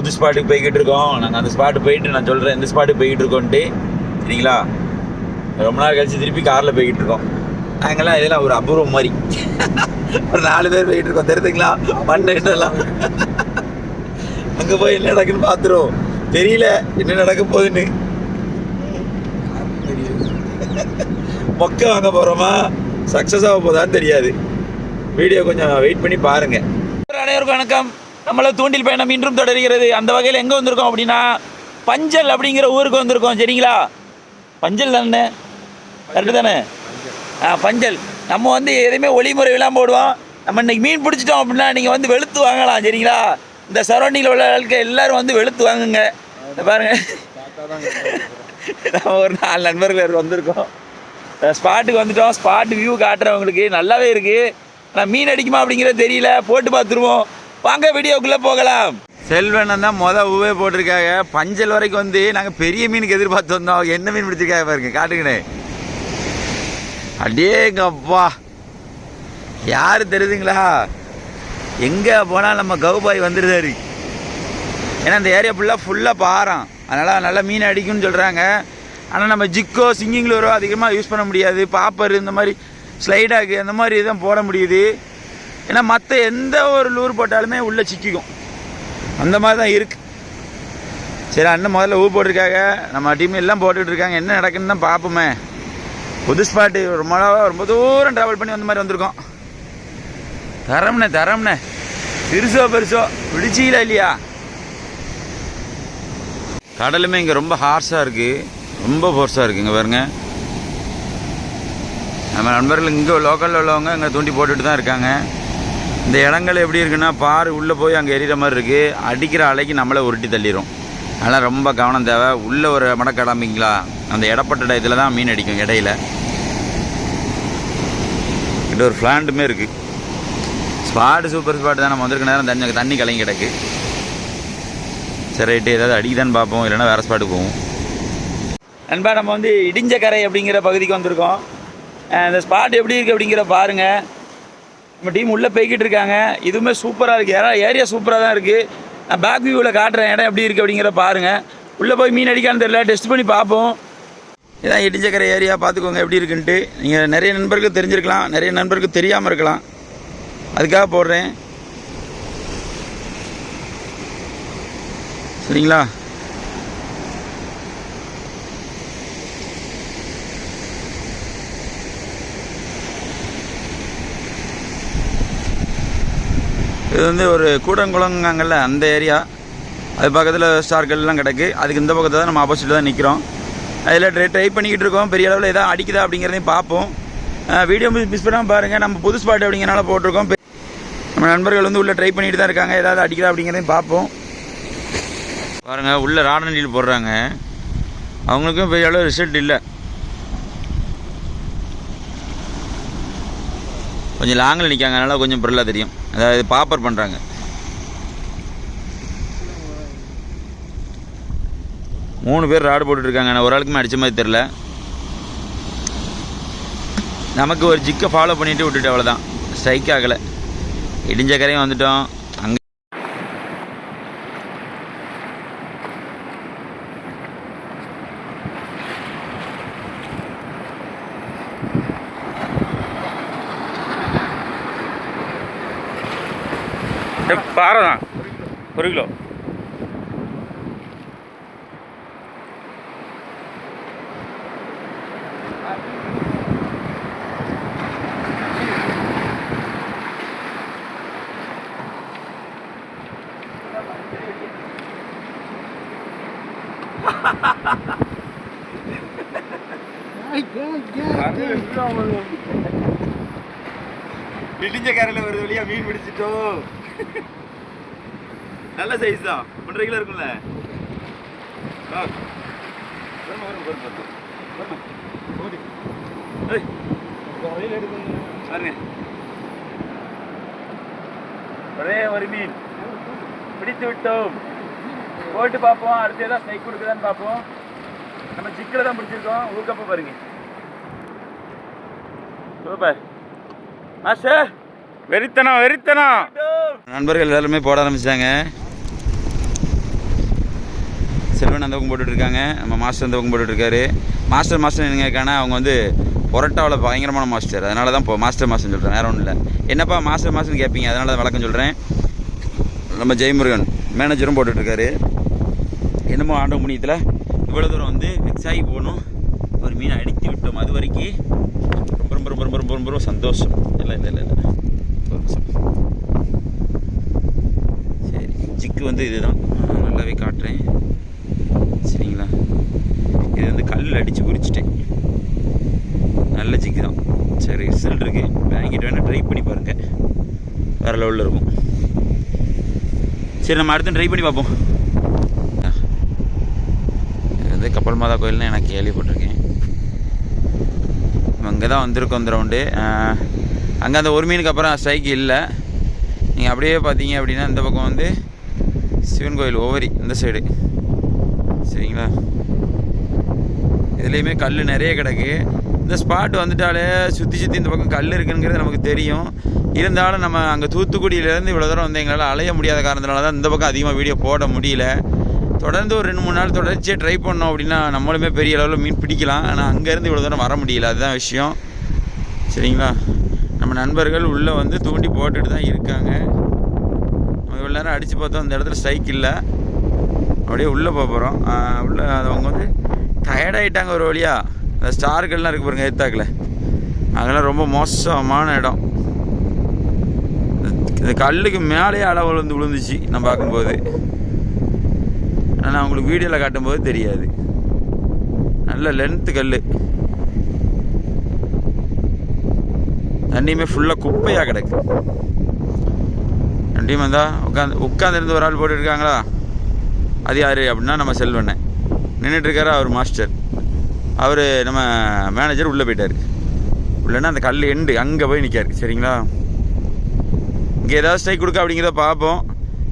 புது ஸ்பாட்டுக்கு போய்கிட்டு இருக்கோம் நாங்கள் அந்த ஸ்பாட்டு போயிட்டு நான் சொல்கிறேன் இந்த ஸ்பாட்டுக்கு போய்கிட்டு இருக்கோன்ட்டு சரிங்களா? ரொம்ப நாள் கழிச்சு திருப்பி காரில் போய்கிட்டு இருக்கோம் நாங்கள்லாம் இதெல்லாம் ஒரு அபூர்வம் மாதிரி. ஒரு நாலு பேர் போய்கிட்டு இருக்கோம் தெரியுதுங்களா என்னெல்லாம் அங்கே போய் என்ன நடக்குன்னு பார்த்துருவோம் தெரியல என்ன நடக்க போகுதுன்னு. மொக்க வாங்க போகிறோமா சக்ஸஸ் ஆக போதான்னு தெரியாது. வீடியோ கொஞ்சம் வெயிட் பண்ணி பாருங்கள் அனைவருக்கும் வணக்கம். நம்மள தூண்டில் பயணம் இன்றும் தொடர்கிறது. அந்த வகையில் எங்கே வந்திருக்கோம் அப்படின்னா பஞ்சல் அப்படிங்கிற ஊருக்கு வந்திருக்கோம் சரிங்களா? பஞ்சல் தானே? கரெக்டு தானே? ஆ பஞ்சல். நம்ம வந்து எதுவுமே ஒளிமுறை போடுவோம். நம்ம இன்றைக்கி மீன் பிடிச்சிட்டோம் அப்படின்னா நீங்கள் வந்து வெளுத்து வாங்கலாம் சரிங்களா? இந்த சரௌண்டிங்கில் உள்ள ஆளுக்கு எல்லாரும் வந்து வெளுத்து வாங்குங்க. இதை பாருங்க. நம்ம ஒரு நாலு நண்பர்கள் வந்திருக்கோம். ஸ்பாட்டுக்கு வந்துட்டோம். ஸ்பாட் வியூ காட்டுறவங்களுக்கு நல்லாவே இருக்குது ஆனால் மீன் அடிக்குமா அப்படிங்கிறது தெரியல. போட்டு பார்த்துருவோம். வாங்க வீடியோக்குள்ளே போகலாம். செல்வன் தான் மொதல் ஊவே போட்டிருக்காங்க. பஞ்சல் வரைக்கும் வந்து நாங்கள் பெரிய மீனுக்கு எதிர்பார்த்து வந்தோம். என்ன மீன் பிடிச்சிருக்காங்க பாருங்க காட்டுங்கண்ணே. அடேங்கப்பா. யாரு தெரியுதுங்களா? எங்கே போனால் நம்ம கவுபாய் வந்துருதாரு. ஏன்னா இந்த ஏரியா ஃபுல்லாக ஃபுல்லாக பாரம் அதனால் நல்லா மீன் அடிக்கும்னு சொல்கிறாங்க ஆனால் நம்ம ஜிக்கோ சிங்கிங் லூரோ அதிகமாக யூஸ் பண்ண முடியாது. பாப்பர் இந்த மாதிரி ஸ்லைடாக்கு அந்த மாதிரி தான் போட முடியுது. ஏன்னா மற்ற எந்த ஒரு லூர் போட்டாலுமே உள்ளே சிக்கிக்கும். அந்த மாதிரி தான் இருக்குது சரி அண்ணன் முதல்ல ஊ போட்டிருக்காங்க. நம்ம டீம் எல்லாம் போட்டுட்டு இருக்காங்க. என்ன நடக்குன்னு தான் பார்ப்போமே. புது ஸ்பாட்டு ரொம்ப ரொம்ப தூரம் ட்ராவல் பண்ணி வந்த மாதிரி வந்திருக்கோம். தரம்ண்ணே தரம்ண்ணே. பெருசோ பெருசோ. பிடிச்சிங்களா இல்லையா? கடலுமே இங்கே ரொம்ப ஹார்ஸாக இருக்குது ரொம்ப ஃபோர்ஸாக இருக்குது இங்கே பாருங்க. நம்ம நண்பர்கள் இங்கே லோக்கலில் உள்ளவங்க இங்கே தூண்டி போட்டுட்டு தான் இருக்காங்க. இந்த இடங்கள் எப்படி இருக்குன்னா பாரு உள்ளே போய் அங்கே எரியிற மாதிரி இருக்குது அடிக்கிற அலைக்கு நம்மளை உருட்டி தள்ளிடும் அதனால் ரொம்ப கவனம் தேவை. உள்ளே ஒரு மடக்கடாமிங்களா? அந்த இடப்பட்ட இதில் தான் மீன் அடிக்கும் இடையில. இது ஒரு ஃப்ளாண்டுமே இருக்குது ஸ்பாட்டு சூப்பர் ஸ்பாட் தான். நம்ம வந்திருக்க நேரம் தண்ணி தண்ணி கலங்கி கிடக்கு. சரி ரைட்டு ஏதாவது அடிக்குதான்னு பார்ப்போம். இல்லைன்னா வேறு ஸ்பாட்டுக்கு போவோம். நண்பா நம்ம வந்து இடிஞ்ச கரை அப்படிங்கிற பகுதிக்கு வந்திருக்கோம். இந்த ஸ்பாட் எப்படி இருக்குது அப்படிங்கிற பாருங்கள் நம்ம டீம் உள்ளே போய்கிட்டு இருக்காங்க. இதுவுமே சூப்பராக இருக்குது ஏன்னா ஏரியா சூப்பராக தான் இருக்குது நான் பேக் வியூவில் காட்டுறேன். இடம் எப்படி இருக்குது அப்படிங்கிற பாருங்கள் உள்ளே போய் மீன் அடிக்கான்னு தெரியல. டெஸ்ட் பண்ணி பார்ப்போம். இதான் இடிஞ்சக்கரை ஏரியா பார்த்துக்கோங்க எப்படி இருக்குன்ட்டு. நீங்கள் நிறைய நண்பருக்கு தெரிஞ்சிருக்கலாம். நிறைய நண்பருக்கு தெரியாமல் இருக்கலாம். அதுக்காக போடுறேன். சரிங்களா? இது வந்து ஒரு கூடங்குளங்காங்கல்ல அந்த ஏரியா. அது பக்கத்தில் ஸ்டார்கள்லாம் கிடக்கு. அதுக்கு இந்த பக்கத்தில் தான் நம்ம ஆப்போசிட்டில் தான் நிற்கிறோம் அதில் ட்ரை ட்ரை பண்ணிக்கிட்டு இருக்கோம். பெரிய அளவில் எதாவது அடிக்குதா அப்படிங்கிறதையும் பார்ப்போம். வீடியோ மிஸ் பண்ணாமல் பாருங்கள் நம்ம புது ஸ்பாட் அப்படிங்கிறனால போட்டிருக்கோம். நம்ம நண்பர்கள் வந்து உள்ளே ட்ரை பண்ணிட்டு தான் இருக்காங்க. ஏதாவது அடிக்குதா அப்படிங்கிறதையும் பார்ப்போம். பாருங்கள் உள்ளே ராடண்டில் போடுறாங்க. அவங்களுக்கும் பெரிய அளவு ரிசல்ட் இல்லை. கொஞ்சம் லாங்கில் நிற்காங்க அதனால் கொஞ்சம் பொருளாக தெரியும். அதாவது பாப்பர் பண்ணுறாங்க மூணு பேர் ராடு போட்டுருக்காங்க ஆனால் ஒரு ஆளுக்குமே அடித்த மாதிரி தெரில நமக்கு ஒரு ஜிக்கை ஃபாலோ பண்ணிவிட்டு விட்டுட்டு அவ்வளோதான் ஸ்ட்ரைக் ஆகலை. இடிஞ்ச கரையும் வந்துட்டோம் அங்கே பாறை தான் ஒரு கிலோ இடிஞ்ச கரையில் ஒரு வழியா மீன் பிடிச்சிட்டோம் நல்ல சைஸ் தான். ஒன்றரை கிலோ இருக்கும்ல. ஆ. பாருங்க. ஒரே ஒரு மீன். பிடித்து விட்டோம். போட்டு பார்ப்போம். அடுத்து ஏதாவது சைக் கொடுக்குதான்னு பார்ப்போம். நம்ம சிக்கில் தான் பிடிச்சிருக்கோம். ஊக்கப்போ பாருங்க. Super master. வெறித்தனம் வெறித்தனம். நண்பர்கள் எல்லாருமே போட ஆரம்பிச்சாங்க. செல்வன் அந்த பக்கம் போட்டுட்ருக்காங்க. நம்ம மாஸ்டர் அந்த பக்கம் போட்டுட்ருக்காரு. மாஸ்டர் மாஸ்டர் என்னங்க அவங்க வந்து புரட்டாவில் பயங்கரமான மாஸ்டர். அதனால தான் இப்போ மாஸ்டர் மாஸ்டர்னு சொல்கிறேன் வேறு ஒன்றும் இல்லை என்னப்பா மாஸ்டர் மாஸ்டர்னு கேட்பீங்க அதனால தான் வழக்கம் சொல்கிறேன் நம்ம ஜெயமுருகன் மேனேஜரும் போட்டுட்ருக்காரு. என்னமோ ஆண்ட முனியத்தில் இவ்வளோ தூரம் வந்து வெக்ஸாகி போகணும். ஒரு மீனை அடித்து விட்டோம். அது வரைக்கும் ரொம்ப ரொம்ப ரொம்ப ரொம்ப ரொம்ப ரொம்ப சந்தோஷம். இல்லை இல்லை இல்லை இல்லை. சரி ஜிக்கு வந்து இதுதான். நான் நல்லாவே காட்டுறேன். சரிங்களா? இது வந்து கல்லில் அடித்து குறிச்சிட்டேன் நல்ல ஜிக்கு தான். சரி ரிசல்ட் இருக்குது வாங்கிட்டு வேணால் ட்ரை பண்ணி பாருங்கள் வேறு லெவலில் இருக்கும். சரி நம்ம அடுத்து ட்ரை பண்ணி பார்ப்போம். இது வந்து கப்பல் மாதா கோயில்னு எனக்கு கேள்விப்பட்டிருக்கேன். நம்ம இங்கே தான் வந்திருக்கோம் இந்த ரவுண்டு அங்கே அந்த ஒரு மீனுக்கு அப்புறம் ஸ்ட்ரைக் இல்லை. நீங்கள் அப்படியே பார்த்தீங்க அப்படின்னா இந்த பக்கம் வந்து சிவன் கோயில் ஓவரி இந்த சைடு சரிங்களா? இதுலேயுமே கல் நிறைய கிடக்கு. இந்த ஸ்பாட் வந்துட்டாலே சுற்றி சுற்றி இந்த பக்கம் கல் இருக்குங்கிறது நமக்கு தெரியும். இருந்தாலும் நம்ம அங்கே தூத்துக்குடியிலேருந்து இவ்வளோ தூரம் வந்து எங்களால் அலைய முடியாத காரணத்தினால தான் இந்த பக்கம் அதிகமாக வீடியோ போட முடியல. தொடர்ந்து ஒரு ரெண்டு மூணு நாள் தொடர்ச்சியாக ட்ரை பண்ணோம் அப்படின்னா நம்மளுமே பெரிய அளவில் மீன் பிடிக்கலாம். ஆனால் அங்கேருந்து இவ்வளோ தூரம் வர முடியல. அதுதான் விஷயம். சரிங்களா? நம்ம நண்பர்கள் உள்ளே வந்து தூண்டி போட்டுட்டு தான் இருக்காங்க. நம்ம இவ்வளோ நேரம் அடித்து பார்த்தோம். அந்த இடத்துல ஸ்ட்ரைக் இல்லை. அப்படியே உள்ளே போக போகிறோம் உள்ளே அவங்க வந்து டயர்டாகிட்டாங்க ஒரு வழியாக அந்த ஸ்டார்கள்லாம் இருக்குது பாருங்கள் எத்தாக்கில் அங்கெல்லாம் ரொம்ப மோசமான இடம். இந்த- கல்லுக்கு மேலேயே அளவு விழுந்து விழுந்துச்சு நான் பார்க்கும்போது. ஆனால் அவங்களுக்கு உங்களுக்கு வீடியோவில் காட்டும்போது தெரியாது. நல்ல லென்த்து கல் தண்ணியுமே ஃபுல்லாக குப்பையாக கிடக்கு. ரெண்டையும் வந்தால் உட்காந்து உட்காந்துருந்து ஒரு ஆள் போட்டுருக்காங்களா அது யார் அப்படின்னா நம்ம செல்வண்ணன் நின்றுட்டுருக்காரு அவர் மாஸ்டர். அவர் நம்ம மேனேஜர் உள்ளே போயிட்டார். உள்ளேன்னா அந்த கல் எண்டு அங்கே போய் நிற்காரு சரிங்களா? இங்கே ஏதாவது ஸ்ட்ரைக் கொடுக்க அப்படிங்கிறத பார்ப்போம்.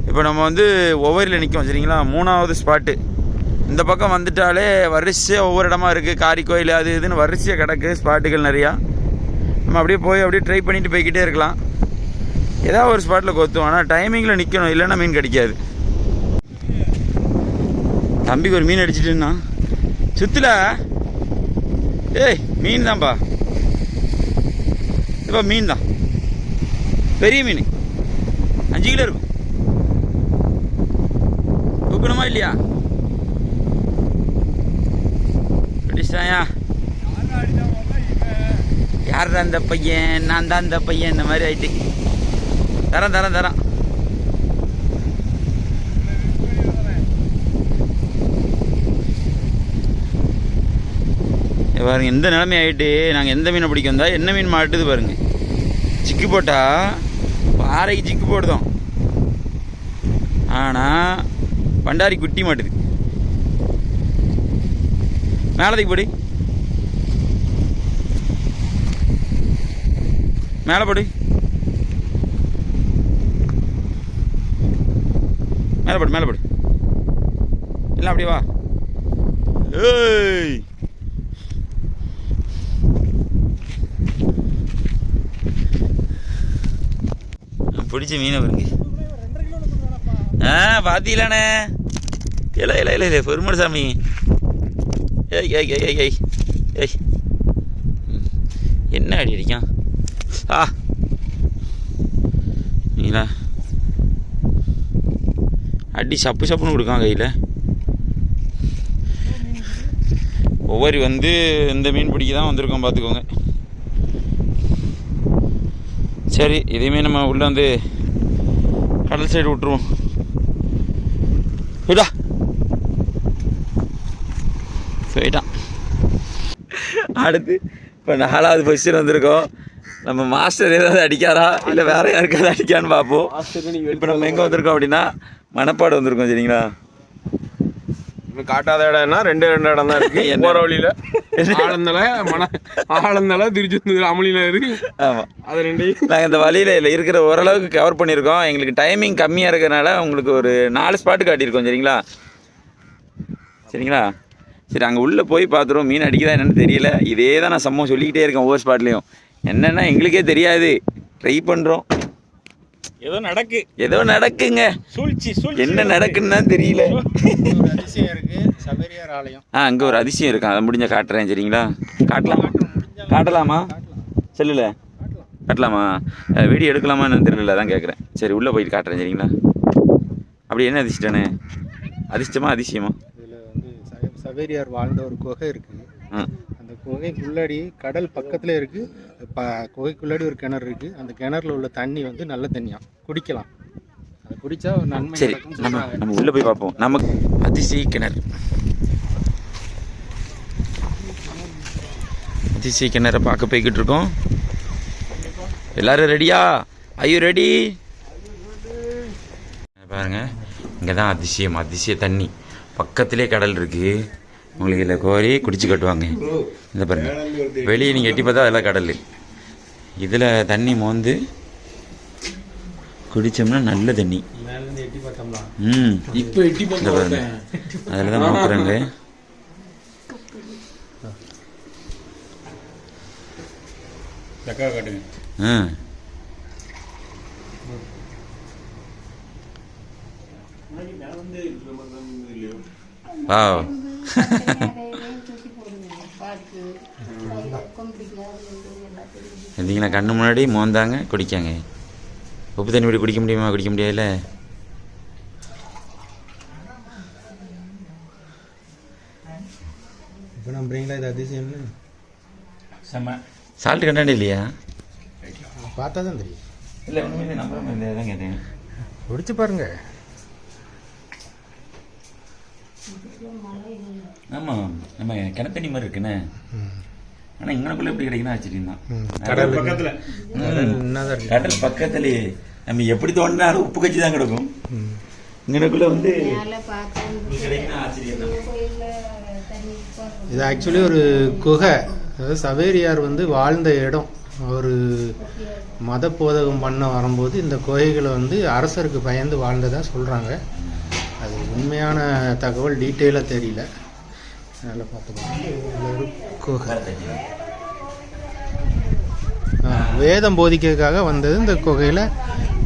இப்போ நம்ம வந்து ஒவ்வொரில் நிற்கும் சரிங்களா? மூணாவது ஸ்பாட்டு இந்த பக்கம் வந்துட்டாலே வரிசையாக ஒவ்வொரு இடமா இருக்குது காரி கோயில் அது இதுன்னு வரிசையாக கிடக்கு ஸ்பாட்டுகள் நிறையா. நம்ம அப்படியே போய் அப்படியே ட்ரை பண்ணிட்டு போய்கிட்டே இருக்கலாம். ஏதாவது ஒரு ஸ்பாட்டில் கொத்தும். ஆனால் டைமிங்கில் நிற்கணும் இல்லைன்னா மீன் கிடைக்காது. தம்பிக்கு ஒரு மீன் அடிச்சிட்டுன்னா. சுத்துல ஏய் மீன் தான்ப்பா இப்போ மீன் தான் பெரிய மீன். அஞ்சு கிலோ இருக்கும். தூக்கணுமா இல்லையா? அடிச்சாயா? யார் அந்த பையன்? நான் தான் அந்த பையன் இந்த மாதிரி ஆயிட்டு. தரேன் தரேன் தரேன். பாருங்கள் எந்த நிலைமை நாங்கள் எந்த மீனை பிடிக்க வந்தால் என்ன மீன் மாட்டுது பாருங்கள் சிக்கு போட்டால் பாறைக்கு சிக்கு போடுதோம். ஆனால் பண்டாரி குட்டி மாட்டுது. மேலதைக்கு போடு. மேலே போடு. மேலே போடு மேலே போடு. இல்லை அப்படியே வா. ஏய் நான் பிடிச்ச மீனை பாருங்க. ஆ பார்த்தீங்களாண்ணே இல்லை இல்லை இல்லை இல்லை பெருமாள் சாமி. ஏய் ஏய் ஏய் ஏய் ஏய் ஏய். என்ன அடி அடிக்கும் ஆ. நீங்களா அடி சப்பு சப்புன்னு கொடுக்கான் கையில். ஒவ்வொரு வந்து இந்த மீன் பிடிக்க தான் வந்திருக்கோம் பார்த்துக்கோங்க சரி இதையுமே நம்ம உள்ளே வந்து கடல் சைடு விட்டுருவோம். விடா. போயிட்டான். அடுத்து இப்போ நாலாவது பொசிஷன் வந்திருக்கோம். நம்ம மாஸ்டர் ஏதாவது அடிக்காரா? இல்லை வேற யாருக்காவது அடிக்கான்னு பார்ப்போம். இப்போ நம்ம எங்கே வந்திருக்கோம் அப்படின்னா மணப்பாடு வந்திருக்கோம் சரிங்களா? காட்டாத இடம்னா ரெண்டு ரெண்டு இடம் தான் இருக்கு? போற வழியில ஆலந்தலை மன ஆலந்தலை திருச்செந்தூர் அமளியில இருக்கு. ஆமாம் அது ரெண்டையும் நாங்கள் இந்த வழியில் இல்லை இருக்கிற ஓரளவுக்கு கவர் பண்ணியிருக்கோம். எங்களுக்கு டைமிங் கம்மியாக இருக்கிறனால உங்களுக்கு ஒரு நாலு ஸ்பாட்டு காட்டியிருக்கோம் சரிங்களா? சரிங்களா? சரி அங்கே உள்ளே போய் பார்த்துருவோம் மீன் அடிக்குதா என்னன்னு தெரியல. இதே தான் நான் சம்பவம் சொல்லிக்கிட்டே இருக்கேன் ஒவ்வொரு ஸ்பாட்லேயும் என்னென்னா எங்களுக்கே தெரியாது. ட்ரை பண்ணுறோம் ஏதோ நடக்கு. ஏதோ நடக்குங்க. சூழ்ச்சி சூழ்ச்சி. என்ன நடக்குன்னு தான் தெரியல. ஒரு அதிசயம் இருக்கு. சபரியார் ஆலயம். ஆ அங்கே ஒரு அதிசயம் இருக்கும் அதை முடிஞ்ச காட்டுறேன் சரிங்களா? காட்டலாமா. காட்டலாமா? செல்லுல. காட்டலாமா? வீடியோ எடுக்கலாமான்னு தெரியல அதான் கேட்குறேன் சரி உள்ளே போயிட்டு காட்டுறேன் சரிங்களா? அப்படி என்ன அதிர்ஷ்டனே அதிர்ஷ்டமா அதிசயமா? இதுல வந்து சபரியார் வாழ்ந்த ஒரு குகை இருக்கு. ஆ. அந்த குகைக்குள்ளாடி கடல் பக்கத்துல இருக்கு. ப குகைக்குள்ளாடி ஒரு கிணறு இருக்கு. அந்த கிணறுல உள்ள தண்ணி வந்து நல்ல தண்ணியா. குடிக்கலாம். அதை குடிச்சா ஒரு நன்மை சரி நம்ம நம்ம உள்ளே போய் பார்ப்போம். நமக்கு அதிசய கிணறு. அதிசய கிணறை பார்க்க போய்கிட்டு இருக்கோம். எல்லாரும் ரெடியா ஐயோ ரெடி பாருங்க இங்கே தான் அதிசயம். அதிசய தண்ணி. பக்கத்திலே கடல் இருக்கு. உங்களுக்கு இதில் கோரி குடிச்சு கட்டுவாங்க. இந்த பாருங்க. வெளியே நீங்கள் எட்டி பார்த்தா அதெல்லாம் கடல். இதில் தண்ணி மோந்து குடித்தோம்னா நல்ல தண்ணி. ம். இப்போ எட்டி இந்த பாருங்க. அதில் தான் மூக்குறாங்க ஆ. வா இருந்தீங்களா கண்ணு முன்னாடி மோந்தாங்க குடிக்காங்க. உப்பு தண்ணி இப்படி குடிக்க முடியுமா குடிக்க முடியாதுல்ல? இப்போ நம்புறீங்களா இது அதிசயம்னு செம்ம. சால்ட் கண்டாண்டு இல்லையா? பார்த்தா தான் தெரியும். இல்லை ஒன்றுமே நம்புற மாதிரி தான் கேட்டேன். குடிச்சு பாருங்க. ஆமாம் நம்ம கிணத்தண்ணி மாதிரி இருக்குண்ணே. ஆனால் இங்கனக்குள்ளே எப்படி கிடைக்குன்னா ஆச்சரியம் தான் கடல் பக்கத்துல. கடல் பக்கத்துலயே நம்ம எப்படி தோண்டினாலும் உப்பு கட்சி தான் கிடக்கும் இங்கனக்குள்ள வந்து இது ஆக்சுவலி ஒரு குகை. அதாவது சவேரியார் வந்து வாழ்ந்த இடம். அவர் மத போதகம் பண்ண வரும்போது இந்த குகைகளை வந்து அரசருக்கு பயந்து வாழ்ந்ததா சொல்கிறாங்க அது உண்மையான தகவல் டீட்டெயிலாக தெரியல. குகை ஆ, வேதம் போதிக்கிறதுக்காக வந்தது இந்த குகையில்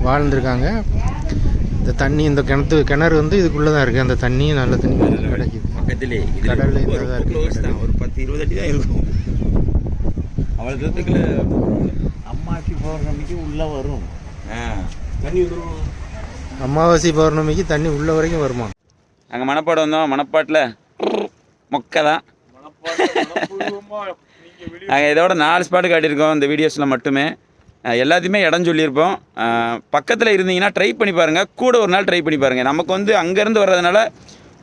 வாழ்ந்திருக்காங்க இந்த தண்ணி இந்த கிணத்து கிணறு வந்து இதுக்குள்ளே தான் இருக்குது அந்த தண்ணி நல்ல தண்ணி கிடைக்குது பக்கத்திலே கடல்ல ரொம்ப- இந்த ரொம்ப இருக்கு close கடல். தான் ஒரு பத்து இருபது அடி தான் இருக்கும் அவ்வளோ தூரத்துக்குள்ள அம்மாச்சி பௌர்ணமிக்கு உள்ள வரும் ஆ தண்ணி வந்துடும் அமாவாசை பௌர்ணமிக்கு தண்ணி உள்ள வரைக்கும் வருமா அங்கே மணப்பாடு வந்தோம் மணப்பாட்டில் மொக்கை தான். நாங்கள் இதோட நாலு ஸ்பாட்டு காட்டியிருக்கோம் இந்த வீடியோஸில் மட்டுமே. எல்லாத்தையுமே இடம் சொல்லியிருப்போம். பக்கத்தில் இருந்தீங்கன்னா ட்ரை பண்ணி பாருங்கள் கூட ஒரு நாள் ட்ரை பண்ணி பாருங்கள் நமக்கு வந்து அங்கேருந்து வர்றதுனால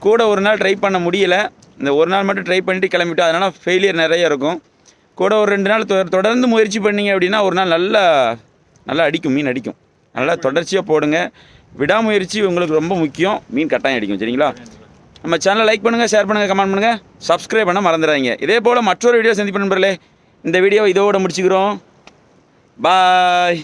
கூட ஒரு நாள் ட்ரை பண்ண முடியல. இந்த ஒரு நாள் மட்டும் ட்ரை பண்ணிட்டு கிளம்பிட்டோம். அதனால் ஃபெயிலியர் நிறைய இருக்கும். கூட ஒரு ரெண்டு நாள் தொடர்ந்து முயற்சி பண்ணீங்க அப்படின்னா ஒரு நாள் நல்லா நல்லா அடிக்கும் மீன் அடிக்கும். நல்லா தொடர்ச்சியாக போடுங்க. விடாமுயற்சி உங்களுக்கு ரொம்ப முக்கியம். மீன் கட்டாயம் அடிக்கும் சரிங்களா? நம்ம சேனலை லைக் பண்ணுங்கள் ஷேர் பண்ணுங்கள் கமெண்ட் பண்ணுங்கள் சப்ஸ்கிரைப் பண்ண மறந்துடாதீங்க. இதே போல் மற்றொரு வீடியோ சந்திப்பு நண்பர்களே. இந்த வீடியோ இதோட முடிச்சுக்கிறோம். பாய்